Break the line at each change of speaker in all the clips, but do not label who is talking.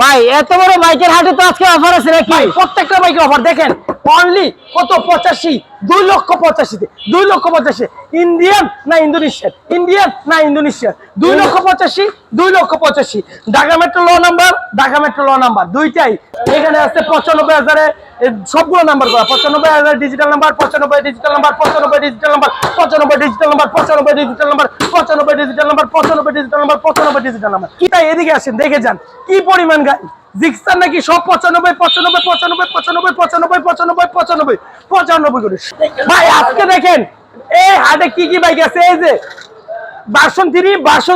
ভাই, এত বড় বাইকের হাটে তো আজকে অফার আছে নাকি?
প্রত্যেকটা বাইকের অফার দেখেন অনলি কত? পঁচাশি। দুই লক্ষ পঁচাশিতে দুই লক্ষ পঁচাশি। ইন্ডিয়ান না ইন্দোনেশিয়ান ইন্ডিয়ান না ইন্দোনেশিয়ান দুই লক্ষ পঁচাশি, দুই লক্ষ পঁচাশি। ঢাকা মেট্রো ল নাম্বার ঢাকা মেট্রো ল নাম্বার দুইটাই। এখানে আছে পঁচানব্বই হাজারে সবগুলো নাম্বার করা। পঁচানব্বই হাজার ডিজিটাল নাম্বার পঁচানব্বই ডিজিটাল নাম্বার পঁচানব্বই ডিজিটাল নাম্বার পঁচানব্বই ডিজিটাল নাম্বার পঁচানব্বই ডিজিটাল নাম্বার পঁচানব্বই ডিজিটাল নাম্বার পঁচানব্বই ডিজিটাল নাম্বার পঁচানব্বই ডিজিটাল নাম্বার কি তাই এদিকে আসেন, দেখে যান। কি পরিমাণ গাড়ি? জিক্সার নাকি সব পঁচানব্বই পঁচানব্বই পঁচানব্বই পঁচানব্বই পঁচানব্বই পঁচানব্বই পঁচানব্বই পঁচানব্বই করে। ভাই আজকে দেখেন এই হাটে কি কি বাইক আছে? এই যে বাসন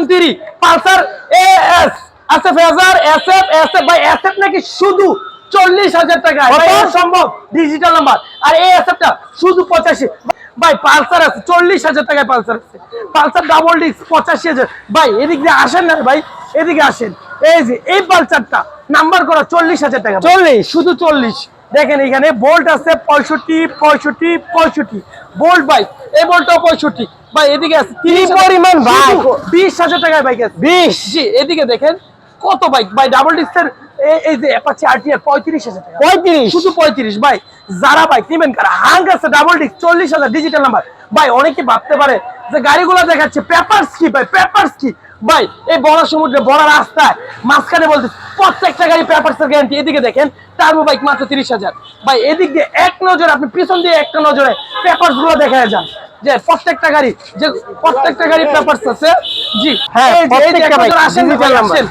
থ্রি পালসার এ এস আছে Fazer S F S F ভাই এস এফ নাকি শুধু চল্লিশ হাজার টাকা। সম্ভব? ডিজিটাল নাম্বার আর এই এস এফটা শুধু পঁচাশি। ভাই পালসার আছে চল্লিশ হাজার টাকায় পালসার আছে। পালসার ডাবল ডিস্ক পঁচাশি হাজার। ভাই এদিক দিয়ে আসেন না ভাই এদিকে আসেন। এই যে এই পালসারটা নাম্বার করা চল্লিশ হাজার টাকা। চল্লিশ? শুধু চল্লিশ। দেখেন এখানে বোল্ট আছে পঁয়ষট্টি পঁয়ষট্টি পঁয়ষট্টি। বোল্ট বাইক এই বোল্টটাও পঁয়ষট্টি। ভাই এদিকে আছে
কি পরিমাণ বাইক?
বিশ হাজার টাকায় বাইক আছে।
বিশ?
জি এদিকে দেখেন কত বাইক ভাই ডাবল ডিস্কের এই যে অ্যাপাচি আরটিআর পঁয়ত্রিশ হাজার টাকা।
পঁয়ত্রিশ?
শুধু পঁয়ত্রিশ ভাই। যারা বাইক নিবেন কারা? আছে ডাবল ডিস্ক চল্লিশ হাজার ডিজিটাল নাম্বার ভাই অনেকে ভাবতে পারে যে গাড়িগুলো দেখাচ্ছে পেপারস কি ভাই পেপারস কি ভাই এই বড় সমুদ্রে বড় রাস্তায় মাঝখানে বলতে প্রত্যেকটা গাড়ি পেপারস এর গ্যারান্টি এদিকে দেখেন টার্বো বাইক মাত্র তিরিশ হাজার। ভাই এদিক দিয়ে এক নজরে আপনি পিছন দিয়ে একটা নজরে পেপারসগুলো দেখা যান। যে প্রত্যেকটা গাড়ি যে প্রত্যেকটা গাড়ি পেপারস আছে। জি
হ্যাঁ,
আসেন। আসেন।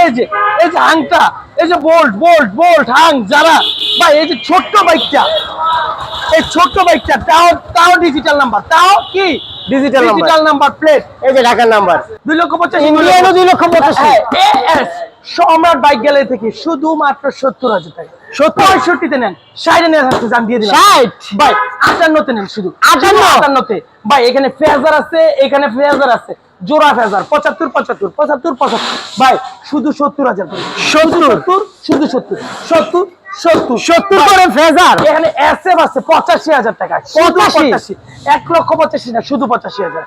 এই যে এই যে হাংটা এই যে বোল্ট বোল্ট বোল্ট হাং যারা। ভাই এই যে ছোট্ট বাইকটা এই ছোট্ট বাইকটা তাও তাও ডিজিটাল নাম্বার তাও কি?
Number।
ডিজিটাল নাম্বার প্লেট
এই যে ঢাকার নাম্বার
দুই লক্ষ পঁচাশি
ইন্ডিয়ানও দুই লক্ষ পঁচাশি।
এএস সম্রাট বাইক গ্যালারি থেকে শুধুমাত্র সত্তর হাজার টাকা।
সত্তর?
পঁয়ষট্টিতে নেন। ষাটে নেন হাতে জান দিয়ে দিলাম।
ষাট?
ভাই আটান্নতে নেন শুধু।
আটান্ন?
শুধু আটান্নতে। ভাই এখানে ফেজার আছে এখানে ফেজার আছে। জোড়া ফেজার পঁচাত্তর পঁচাত্তর পঁচাত্তর পঁচাত্তর। ভাই শুধু সত্তর হাজার করে
সত্তর?
সত্তর শুধু সত্তর। সত্তর সত্তর।
সত্তর করে ফেজার
এখানে এসএফ আছে পঁচাশি হাজার টাকা। শুধু
পঁচাশি?
পঁচাশি। এক লক্ষ পঁচাশি না শুধু পঁচাশি হাজার।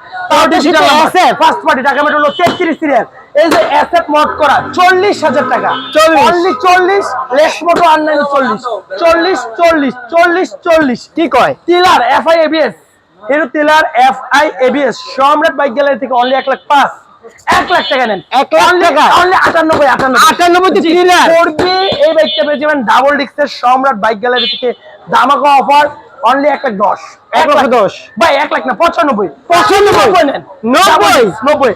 ফার্স্ট পার্টি টাকা মেট হলো তেত্রিশ সিরিয়াল এই যে এসএফ মড করা চল্লিশ হাজার টাকা।
চল্লিশ।
চল্লিশ মোটো চল্লিশ। চল্লিশ চল্লিশ চল্লিশ চল্লিশ।
কি কয়?
Thriller FI ABS Hero Thriller FI ABS Samrat bike gallery থেকে অনলি এক লাখ পাঁচ। এক লাখ টাকা নেন।
এক লাখ টাকা?
অনলি আটানব্বই আটানব্বই। করবে এই বাইকটা পেয়ে যাবেন ডাবল ডিস্কের সম্রাট বাইক গ্যালারি থেকে দামাকা অফার অনলি এক লাখ দশ।
এক লাখ দশ।
ভাই এক লাখ না পঁচানব্বই।
পঁচানব্বই?
নেন।
নব্বই?
নব্বই।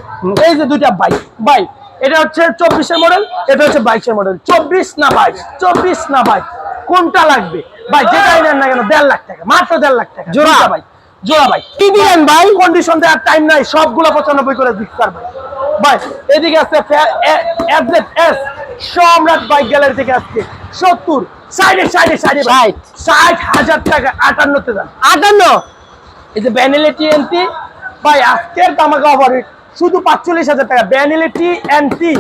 এই যে দুইটা বাইক বাইক এটা হচ্ছে চব্বিশের মডেল এটা হচ্ছে বাইশের মডেল চব্বিশ না বাইশ? চব্বিশ না বাইশ? কোনটা লাগবে? ভাই যেটাই নেন না কেন দেড় লাখ টাকা মাত্র দেড় লাখ টাকা।
জোড়া?
বাইক জোড়া বাইক
কি দিলেন ভাই
কন্ডিশন দেওয়ার টাইম নাই সবগুলো পঁচানব্বই করে দিতে পারবে ভাই এদিকে আছে এস সম্রাট বাইক গ্যালারি থেকে আসছে। সত্তর সাইডে সাইডে সাইডে
ষাট।
ষাট হাজার টাকা আটান্নতে দাম
আটান্ন?
এই যে ব্যানিলে টিএনটি ভাই আজকের তামাকা অফার শুধু পাঁচচল্লিশ হাজার টাকা। ব্যানিলে টিএনটি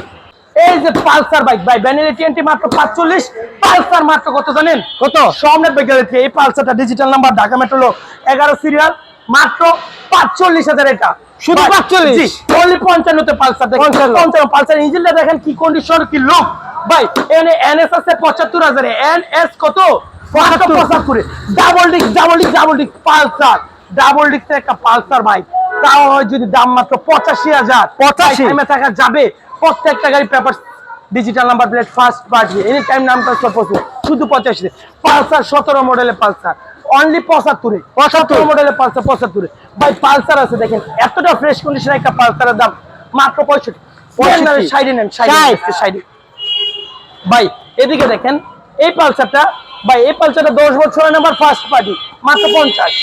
এই যে পালসার বাইক ভাই ব্যানিলে টিএনটি মাত্র পাঁচচল্লিশ পালসার মাত্র কত জানেন?
কত?
সম্রাট বাইক গ্যালারি এই পালসারটা ডিজিটাল নাম্বার ঢাকা মেট্রো এগারো সিরিয়াল মাত্র পাঁচচল্লিশ হাজার এটা।
শুধু 45?
অনলি পঞ্চান্নতে পালসার দেখেন।
55
পঞ্চান্ন পালসার ইঞ্জিনটা দেখেন কি কন্ডিশন কি লুক ভাই এনে এনএস আছে পঁচাত্তর হাজারে। এনএস কত? পঁচাত্তরে। Double disc double double Pulsar. Double একটা পালসার বাইক তাও যদি দাম মাত্র পঁচাশি হাজার।
85
টাইমে থাকা যাবে। প্রত্যেকটা গাড়ি paper digital number plate first party any time suppose শুধু পঁচাশি। পালসার সতেরো মডেলের পালসার। অনলি পঁচাত্তরে। পঁচাত্তর? মডেলের পালসার পঁচাত্তরে। ভাই পালসার আছে দেখেন। এতটা ফ্রেশ কন্ডিশন একটা পালসারের দাম মাত্র পঁয়ষট্টি।
পঁয়ষট্টি।
সাইডে নেন সাইডে সাইডে ভাই এদিকে দেখেন এই পালসারটা ভাই এই পালসারটা দশ বছরের নাম্বার ফার্স্ট পার্টি মাত্র পঞ্চাশ।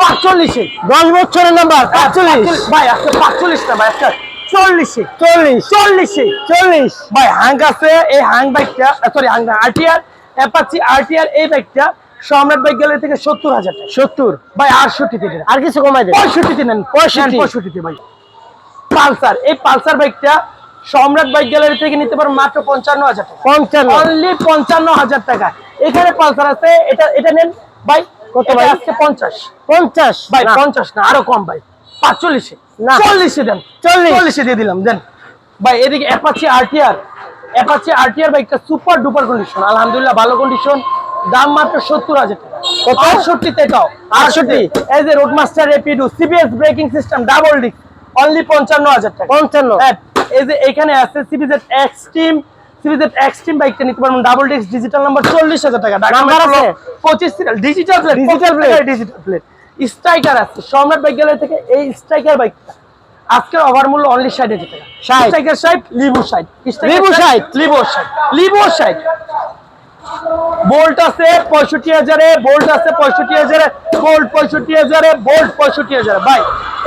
পাঁচচল্লিশে।
দশ বছরের নাম্বার পাঁচচল্লিশ।
ভাই আজকে পাঁচচল্লিশ না ভাই আজকে চল্লিশে।
চল্লিশ।
চল্লিশে।
চল্লিশ।
ভাই হাং আছে এই হাং বাইকটা sorry Hang RTR Apache RTR এই বাইকটা সম্রাট বাইক গ্যালারি থেকে সত্তর হাজার টাকা।
সত্তর?
ভাই আটষট্টিতে
আর কিছু কমাই দেন।
পঁয়ষট্টিতে নেন।
পঁয়ষট্টি।
পঁয়ষট্টিতে ভাই। পালসার এই পালসার বাইকটা সম্রাট বাইক গ্যালারি থেকে নিতে পারেন মাত্র পঞ্চান্ন হাজার টাকা।
পঞ্চান্ন।
অনলি পঞ্চান্ন হাজার টাকা। এখানে পালসার আছে এটা এটা নেন ভাই।
কত ভাই?
আজকে পঞ্চাশ।
পঞ্চাশ?
ভাই পঞ্চাশ না আরও কম ভাই। পাঁচচল্লিশে।
না।
চল্লিশে দেন।
চল্লিশ।
চল্লিশে দিয়ে দিলাম দেন। ভাই এদিকে অ্যাপাচি আরটিআর অ্যাপাচি আরটিআর বাইকটা সুপার ডুপার কন্ডিশন আলহামদুলিল্লাহ ভালো কন্ডিশন দাম মাত্র সত্তর হাজার টাকা? আটষট্টিতে তাও আটষট্টি? এই যে Roadmaster Rapido CBS braking system double disc only পঞ্চান্ন হাজার টাকা।
পঞ্চান্ন?
হ্যাঁ, এই যে এখানে আছে সিবিজেড এক্সট্রিম সিবিজেড এক্সট্রিম বাইকটা নিতে পারবেন ডাবল ডিস্ক ডিজিটাল নাম্বার চল্লিশ হাজার টাকা।
Number আছে?
পঁচিশ digital plate
Digital plate?
Digital plate striker আছে সম্রাট বাইক গ্যালারি থেকে এই স্ট্রাইকার বাইকটা আজকের ওভার মূল্য অনলি ষাট হাজার টাকা।
60
স্ট্রাইকার ষাট লিবু ষাট
লিবু 60
লিবু ষাট লিবু ষাট বোল্ট আছে পঁয়ষট্টি হাজারে বোল্ট আছে পঁয়ষট্টি হাজারে বোল্ট পঁয়ষট্টি হাজারে বোল্ট পঁয়ষট্টি হাজারে। ভাই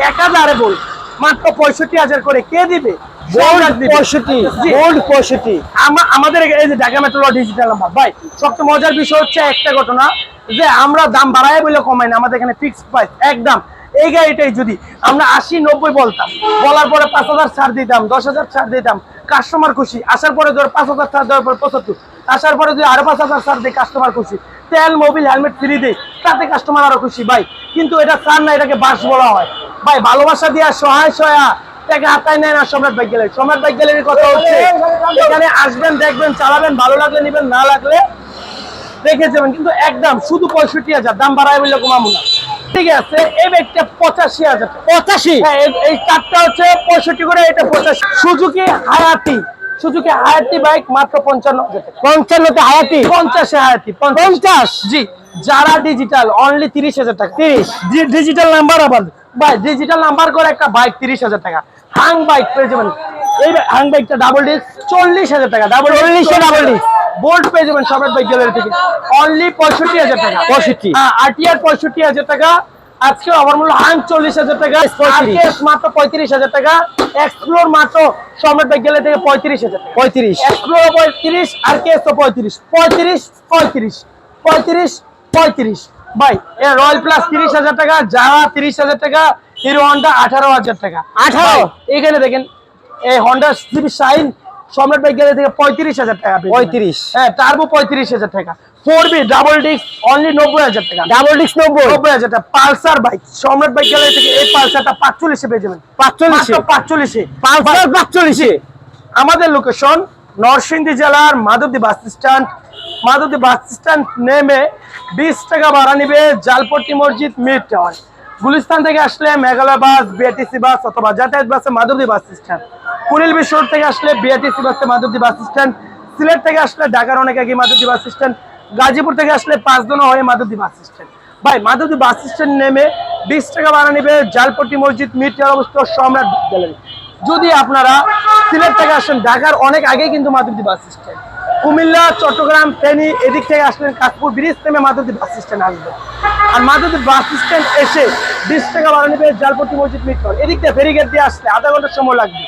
এক হাজারে বোল্ট মাত্র পঁয়ষট্টি হাজার করে। কে দিবে? সম্রাট দিবে।
পঁয়ষট্টি
জি।
গোল্ড পঁয়ষট্টি।
আমা- আমাদের এই যে ঢাকা মেট্রো ডিজিটাল ভাই সবচেয়ে মজার বিষয় হচ্ছে একটা ঘটনা যে আমরা দাম বাড়াই বলে কমাই না আমাদের এখানে ফিক্সড প্রাইস একদম। এই গাড়িটাই যদি আমরা আশি নব্বই বলতাম বলার পরে পাঁচ হাজার ছাড় দিতাম দশ হাজার ছাড় দিতাম কাস্টমার খুশি আসার পরে ধর পাঁচ হাজার ছাড় দেওয়ার পর পঁচাত্তর আসার পরে যদি আরও পাঁচ হাজার ছাড় দিই কাস্টমার খুশি তেল মোবিল হেলমেট ফ্রি দেয় তাতে কাস্টমার আরও খুশি। ভাই কিন্তু এটা ছাড় না এটাকে বাস বলা হয়। ভাই ভালোবাসা দিয়া সহায় সয়া টাকা হাতায় নেয় না সম্রাট বাইক গ্যালারি। সম্রাট বাইক গ্যালারির কথা হচ্ছে এখানে আসবেন দেখবেন চালাবেন ভালো লাগলে নিবেন না লাগলে রেখে যাবেন। কিন্তু একদম শুধু পঁয়ষট্টি হাজার দাম বাড়ায় বললে কমাবো না। ঠিক আছে এই ব্যাগটা পঁচাশি হাজার
পঁচাশি?
হ্যাঁ এই- হচ্ছে পঁয়ষট্টি করে এটা পঁচাশি। সুজুকি হায়াতি। সুজুকি হায়াতি বাইক মাত্র পঞ্চান্ন
পঞ্চান্নতে হায়াতি
পঞ্চাশে হায়াতি
পঞ্চাশ।
জি যারা ডিজিটাল অনলি তিরিশ হাজার টাকা।
তিরিশ?
ডিজিটাল নাম্বার আবার। ভাই ডিজিটাল নাম্বার করে একটা বাইক তিরিশ হাজার টাকা। হাং বাইক পেয়ে যাবেন। এই হাং বাইকটা ডাবল ডিস্ক চল্লিশ হাজার টাকা। ডাবল
চল্লিশে double disc।
বোল্ট পেয়ে যাবেন সম্রাট বাইক গ্যালারি থেকে। অনলি পঁয়ষট্টি হাজার টাকা।
65
হ্যাঁ আরটিআর পঁয়ষট্টি হাজার টাকা। আজকে আমার মূল্য হাং চল্লিশ হাজার টাকা। মাত্র পঁয়ত্রিশ হাজার টাকা। এক্সপ্লোর মাত্র সম্রাট গ্যালারি থেকে পঁয়ত্রিশ হাজার
পঁয়ত্রিশ।
এক্সপ্লোর পঁয়ত্রিশ আর কেস তো পঁয়ত্রিশ? পঁয়ত্রিশ পঁয়ত্রিশ। পঁয়ত্রিশ পঁয়ত্রিশ। ভাই রয়্যাল প্লাস তিরিশ হাজার টাকা যারা তিরিশ হাজার টাকা হিরো হন্ডা আঠারো হাজার টাকা।
18
ভাই, এখানে দেখেন এই Honda CB Shine Samrat bike gallery থেকে পঁয়ত্রিশ হাজার টাকা পেয়ে যাবেন।
35
হ্যাঁ টার্বো পঁয়ত্রিশ হাজার টাকা। Four B double disc only নব্বই হাজার টাকা।
ডাবল ডিস্ক নব্বই।
নব্বই হাজার টাকা। Pulsar bike Samrat bike gallery থেকে এই পালসারটা পাঁচচল্লিশে পেয়ে যাবেন।
পাঁচচল্লিশে?
পাঁচচল্লিশে।
পাঁচশো পাঁচচল্লিশে?
আমাদের লোকেশন নরসিংদী জেলার Madhabdi bus stand Madhabdi bus stand নেমে বিশ টাকা ভাড়া নিবে জালপট্টি মসজিদ মিড টাওয়ার গুলিস্তান থেকে আসলে মেঘালয় বাস বিআরটিসি বাস অথবা যাতায়াত বাসে মাধবদী বাস স্ট্যান্ড কুড়িল বিশ্বর থেকে আসলে বিআরটিসি বাসে মাধবদী বাস স্ট্যান্ড সিলেট থেকে আসলে ঢাকার অনেক আগে মাধবদী বাস স্ট্যান্ড গাজীপুর থেকে আসলে পাঁচদোনা হয়ে মাধবদী বাস স্ট্যান্ড। ভাই, মাধবদী বাস স্ট্যান্ড নেমে বিশ টাকা ভাড়া নেবে জালপট্টি মসজিদ মিড টাওয়ার অবস্থিত সম্রাট গ্যালারি। যদি আপনারা সিলেট থেকে আসেন, ঢাকার অনেক আগে কিন্তু মাধবদী বাস স্ট্যান্ড। কুমিল্লা, চট্টগ্রাম, ফেনী, এদিক থেকে আসলেন কাশপুর ব্রিজ থেকে মাধবদী বাস স্ট্যান্ড আসবেন আর মাধবদী বাস স্ট্যান্ড এসে বিশ টাকা ভাড়া নেবে জালপট্টি মসজিদ মিটর এদিক থেকে ফেরিগেট দিয়ে আসলে আধা ঘণ্টা সময় লাগবে।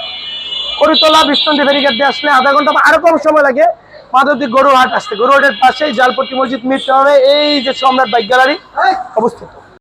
করিতলা, বিষ্ণন্দী ফেরিগেট দিয়ে আসলে আধা ঘণ্টা বা আরও কম সময় লাগে। মাধবদী গরুহাট আসতে গরুহাটের পাশেই জালপট্টি মসজিদ মিট হবে এই যে সম্রাট বাইক গ্যালারি অবস্থিত।